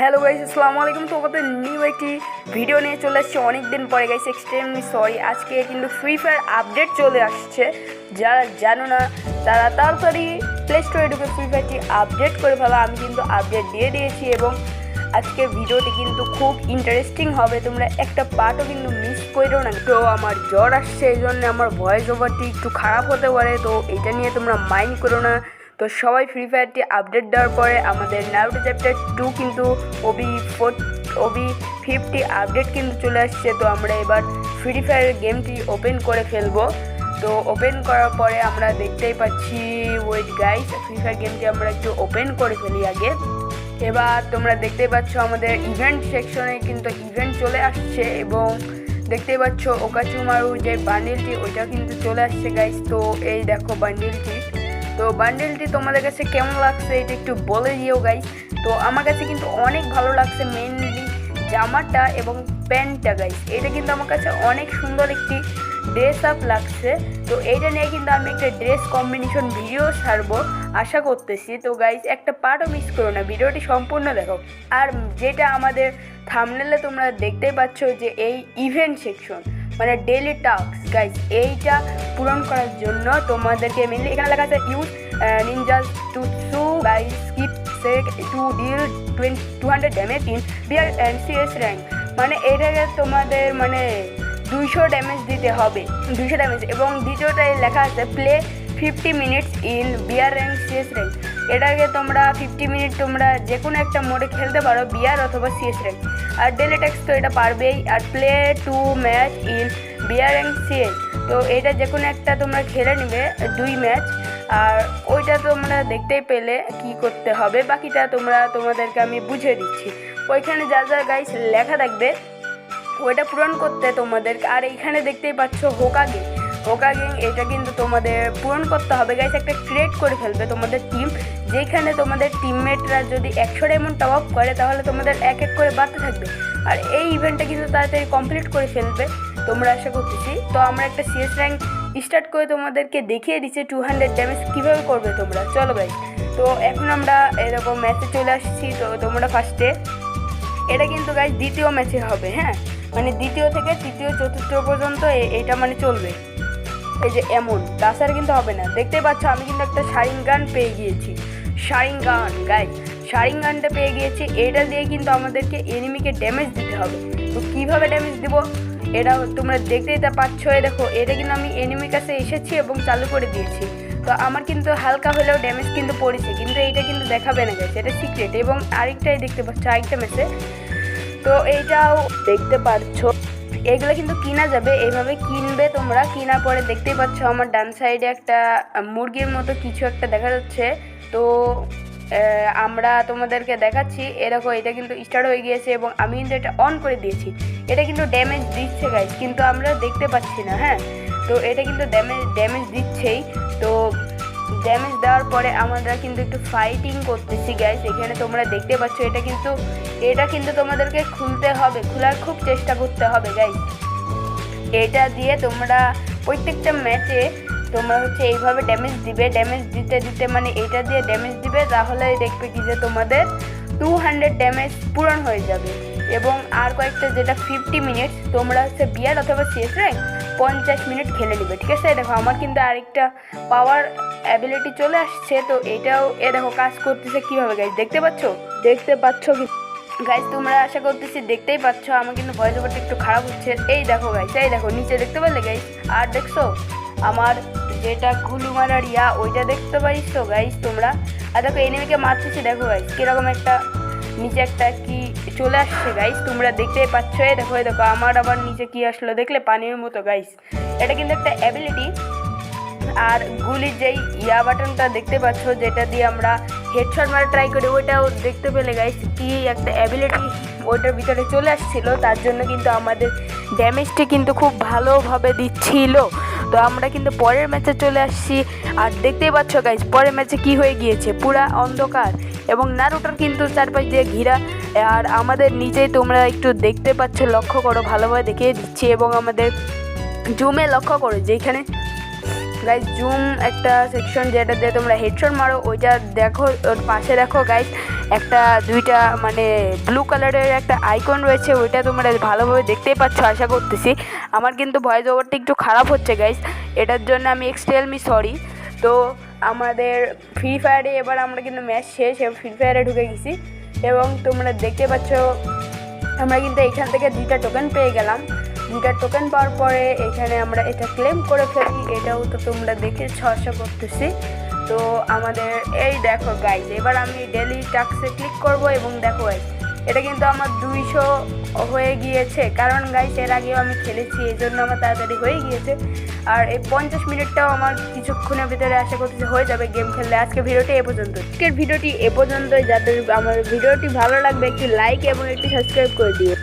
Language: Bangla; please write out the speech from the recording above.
হ্যালো গাইস, আসসালামু আলাইকুম। তোমাদের নিউ একটি ভিডিও নিয়ে চলে আসছে। অনেক দিন পরে গাইস এক্সট্রিমলি সরি আজকে কিন্তু ফ্রি ফায়ার আপডেট চলে আসছে। যারা জানো না, তারা তাড়াতাড়ি প্লে স্টোরে ঢুকে ফ্রি ফায়ারটি আপডেট করে ফেলো। আমি কিন্তু আপডেট দিয়ে দিয়েছি এবং আজকের ভিডিওটি কিন্তু খুব ইন্টারেস্টিং হবে। তোমরা একটা পার্টও কিন্তু মিস করো না। তো আমার জ্বর আসছে, এই জন্য আমার ভয়েস ওভারটি একটু খারাপ হতে পারে। তো এটা নিয়ে তোমরা মাইন্ড করো না। তো সবাই ফ্রি ফায়ারটি আপডেট দেওয়ার পরে আমাদের নারুটো চ্যাপ্টার টু কিন্তু OB four OB fifty update কিন্তু চলে আসছে। তো আমরা এবার ফ্রি ফায়ার গেমটি ওপেন করে ফেলব। তো ওপেন করার পরে আমরা দেখতেই পাচ্ছি ওয়েট গাইস ফ্রি ফায়ার গেমটি আমরা একটু ওপেন করে ফেলি আগে। এবার তোমরা দেখতেই পাচ্ছ আমাদের ইভেন্ট সেকশনে কিন্তু ইভেন্ট চলে আসছে এবং দেখতেই পাচ্ছ ওকাচুমারু যে বান্ডিলটি ওইটা কিন্তু চলে আসছে গাইস তো এই দেখো বান্ডিলটি তো বান্ডেলটি তোমাদের কাছে কেমন লাগছে এটা একটু বলে দিও গাইস তো আমার কাছে কিন্তু অনেক ভালো লাগছে মেনলি জামাটা এবং প্যান্টটা গাইস এটা কিন্তু আমার কাছে অনেক সুন্দর একটি ড্রেস আপ লাগছে। তো এইটা নিয়ে কিন্তু আমি একটা ড্রেস কম্বিনেশন ভিডিও ছাড়বো, আশা করতেছি। তো গাইজ একটা পার্টও মিস করো না ভিডিওটি সম্পূর্ণ দেখো। আর যেটা আমাদের থামনেলে তোমরা দেখতেই পাচ্ছ যে এই ইভেন্ট সেকশন মানে ডেলি টাস্ক গাইজ এইটা পূরণ করার জন্য তোমাদেরকে মেনলি এখানে লেখা আছে use ninja to sue by skip sec to deal twenty to hundred damage in BR CS rank মানে এটাকে তোমাদের মানে দুইশো ড্যামেজ দিতে হবে, দুইশো ড্যামেজ এবং দ্বিতীয়টায় লেখা আছে play fifty minutes in BR rank CS rank এটাকে তোমরা ফিফটি মিনিট তোমরা যে কোনো একটা মোডে খেলতে পারো বিয়ার অথবা সিএস র্যাঙ্ক আর ডেলি ট্যাক্স তো এটা পারবেই। আর play two match in BR and CS তো এটা যে কোনো একটা তোমরা খেলে নেবে, দুই ম্যাচ আর ওইটা তোমরা দেখতেই পেলে কি করতে হবে। বাকিটা তোমরা তোমাদেরকে আমি বুঝিয়ে দিচ্ছি। ওইখানে যা যা গাইস লেখা থাকবে, ওইটা পূরণ করতে তোমাদেরকে আর এইখানে দেখতেই পাচ্ছ হোকাগে হোকাগিং এটা কিন্তু তোমাদের পূরণ করতে হবে। গাইস একটা ক্রিয়েট করে ফেলবে তোমাদের টিম যেখানে তোমাদের টিমমেটরা যদি একশো ডায়মন্ড টপ আপ করে, তাহলে তোমাদের এক এক করে বাড়তে থাকবে। আর এই ইভেন্টটা কিন্তু তাড়াতাড়ি কমপ্লিট করে ফেলবে তোমরা আশা করতেছি। তো আমরা একটা সিএস র্যাঙ্ক স্টার্ট করে তোমাদেরকে দেখিয়ে দিচ্ছি টু হান্ড্রেড ড্যামেজ কীভাবে করবে তোমরা। চলো গাইস তো এখন আমরা এরকম ম্যাচে চলে আসছি, তো তোমরা ফার্স্টে এটা কিন্তু গাইস দ্বিতীয় ম্যাচে হবে হ্যাঁ? মানে দ্বিতীয় থেকে তৃতীয়, চতুর্থ পর্যন্ত এটা মানে চলবে। এই যে এমন, তাছাড়া কিন্তু হবে না। দেখতে পাচ্ছ, আমি কিন্তু একটা শারিং গান পেয়ে গিয়েছি। শারিং গান গাই শারিং গানটা পেয়ে গিয়েছি। এটা দিয়ে কিন্তু আমাদেরকে এনিমিকে ড্যামেজ দিতে হবে। তো কীভাবে ড্যামেজ দিব? এটা তোমরা দেখতেই তা পাচ্ছ দেখো, এটা কিন্তু আমি এনিমির কাছে এসেছি এবং চালু করে দিয়েছি। তো আমার কিন্তু হালকা হলেও ড্যামেজ কিন্তু পড়েছে, কিন্তু এইটা কিন্তু দেখাবে না গেছে এটা সিক্রেট এবং আরেকটাই দেখতে পাচ্ছ, আরেকটা মেসে তো এইটাও দেখতে পাচ্ছ। এগুলো কিন্তু কিনা যাবে এইভাবে কিনবে তোমরা। কিনা পরে দেখতেই পাচ্ছ আমার ডান সাইডে একটা মুরগির মতো কিছু একটা দেখা যাচ্ছে। তো আমরা তোমাদেরকে দেখাচ্ছি। এরকম এটা কিন্তু স্টার্ট হয়ে গিয়েছে এবং আমি কিন্তু এটা অন করে দিয়েছি। এটা কিন্তু ড্যামেজ দিচ্ছে গাইজ কিন্তু আমরা দেখতে পাচ্ছি না হ্যাঁ? তো এটা কিন্তু ড্যামেজ ড্যামেজ দিচ্ছেই। তো ড্যামেজ দেওয়ার পরে আমরা কিন্তু একটু ফাইটিং করতেছি গ্যাস এখানে তোমরা দেখতে পাচ্ছ, এটা কিন্তু এটা কিন্তু তোমাদেরকে খুলতে হবে, খোলার খুব চেষ্টা করতে হবে গাইস এটা দিয়ে তোমরা প্রত্যেকটা ম্যাচে তোমরা হচ্ছে এইভাবে ড্যামেজ দিবে ড্যামেজ দিতে দিতে মানে এটা দিয়ে ড্যামেজ দিবে তাহলে দেখবে কি যে তোমাদের টু হান্ড্রেড ড্যামেজ পূরণ হয়ে যাবে। এবং আর কয়েকটা যেটা ফিফটি মিনিট তোমরা হচ্ছে বিয়ার অথবা সিএস র্যাঙ্ক পঞ্চাশ মিনিট খেলে নেবে, ঠিক আছে? দেখো, আমার কিন্তু আরেকটা পাওয়ার অ্যাবিলিটি চলে আসছে তো এটাও এ দেখো কাজ করতেছে কীভাবে গাইজ দেখতে পাচ্ছ? দেখতে পাচ্ছ কি? গাইজ তোমরা আশা করতেছি দেখতেই পাচ্ছ আমার কিন্তু ভয়েস ওভারটা একটু খারাপ হচ্ছে। এই দেখো গাইজ এই দেখো নিচে দেখতে পারলে গাইজ আর দেখছ? আমার যেটা ঘুলু মারার ইয়া ওইটা দেখতে পারিস তো গাইজ তোমরা? আর দেখো এনিমিকে মারতেছি দেখো গাইজ কীরকম একটা নিচে একটা কি চলে আসছে গাইস তোমরা দেখতেই পাচ্ছ এই দেখো এই দেখো আমার আবার নিচে কি আসলো? দেখলে পানির মতো গাইস এটা কিন্তু একটা অ্যাবিলিটি আর গুলির যেই ইয়া বাটনটা দেখতে পাচ্ছ, যেটা দিয়ে আমরা হেডশট মারা ট্রাই করি, ওইটাও দেখতে পেলে গাইস কি একটা অ্যাবিলিটি ওইটার ভিতরে চলে আসছিল। তার জন্য কিন্তু আমাদের ড্যামেজটি কিন্তু খুব ভালোভাবে দিচ্ছিল। তো আমরা কিন্তু পরের ম্যাচে চলে আসছি। আর দেখতেই পাচ্ছ গাইস পরের ম্যাচে কি হয়ে গিয়েছে? পুরা অন্ধকার এবং নারুটার কিন্তু চারপাশ দিয়ে ঘিরা। আর আমাদের নিজেই তোমরা একটু দেখতে পাচ্ছ, লক্ষ্য করো, ভালোভাবে দেখিয়ে দিচ্ছি। এবং আমাদের জুমে লক্ষ্য করো, যেখানে গাইজ জুম একটা সেকশন যেটা দিয়ে তোমরা হেডশট মারো, ওইটা দেখো, ওর পাশে দেখো গাইজ একটা, দুইটা মানে ব্লু কালারের একটা আইকন রয়েছে, ওইটা তোমরা ভালোভাবে দেখতেই পাচ্ছ, আশা করতেছি। আমার কিন্তু ভয়েস ওভারটা একটু খারাপ হচ্ছে গাইস এটার জন্য আমি এক্সট্রেল মি সরি তো আমাদের ফ্রি ফায়ারে এবার আমরা কিন্তু ম্যাচ শেষ এবং ফ্রি ফায়ারে ঢুকে গেছি। এবং তোমরা দেখতে পাচ্ছ, আমরা কিন্তু এখান থেকে দুইটা টোকেন পেয়ে গেলাম। দুইটা টোকেন পাওয়ার পরে এখানে আমরা এটা ক্লেম করে ফেলি, এটাও তো তোমরা দেখে আশা করতেছি। তো আমাদের, এই দেখো গাইজ এবার আমি ডেলি টাক্সে ক্লিক করব এবং দেখো এটা কিন্তু আমার দুইশো হয়ে গিয়েছে। কারণ গাইজ এর আগেও আমি খেলেছি এই জন্য আমার তাড়াতাড়ি হয়ে গিয়েছে। আর এই পঞ্চাশ মিনিটটাও আমার কিছুক্ষণের ভিতরে আশা করতেছি হয়ে যাবে গেম খেললে আজকে ভিডিওটি এ পর্যন্ত। আজকের ভিডিওটি এ পর্যন্তই। যাদের আমার ভিডিওটি ভালো লাগবে, একটি লাইক এবং একটি সাবস্ক্রাইব করে দিও।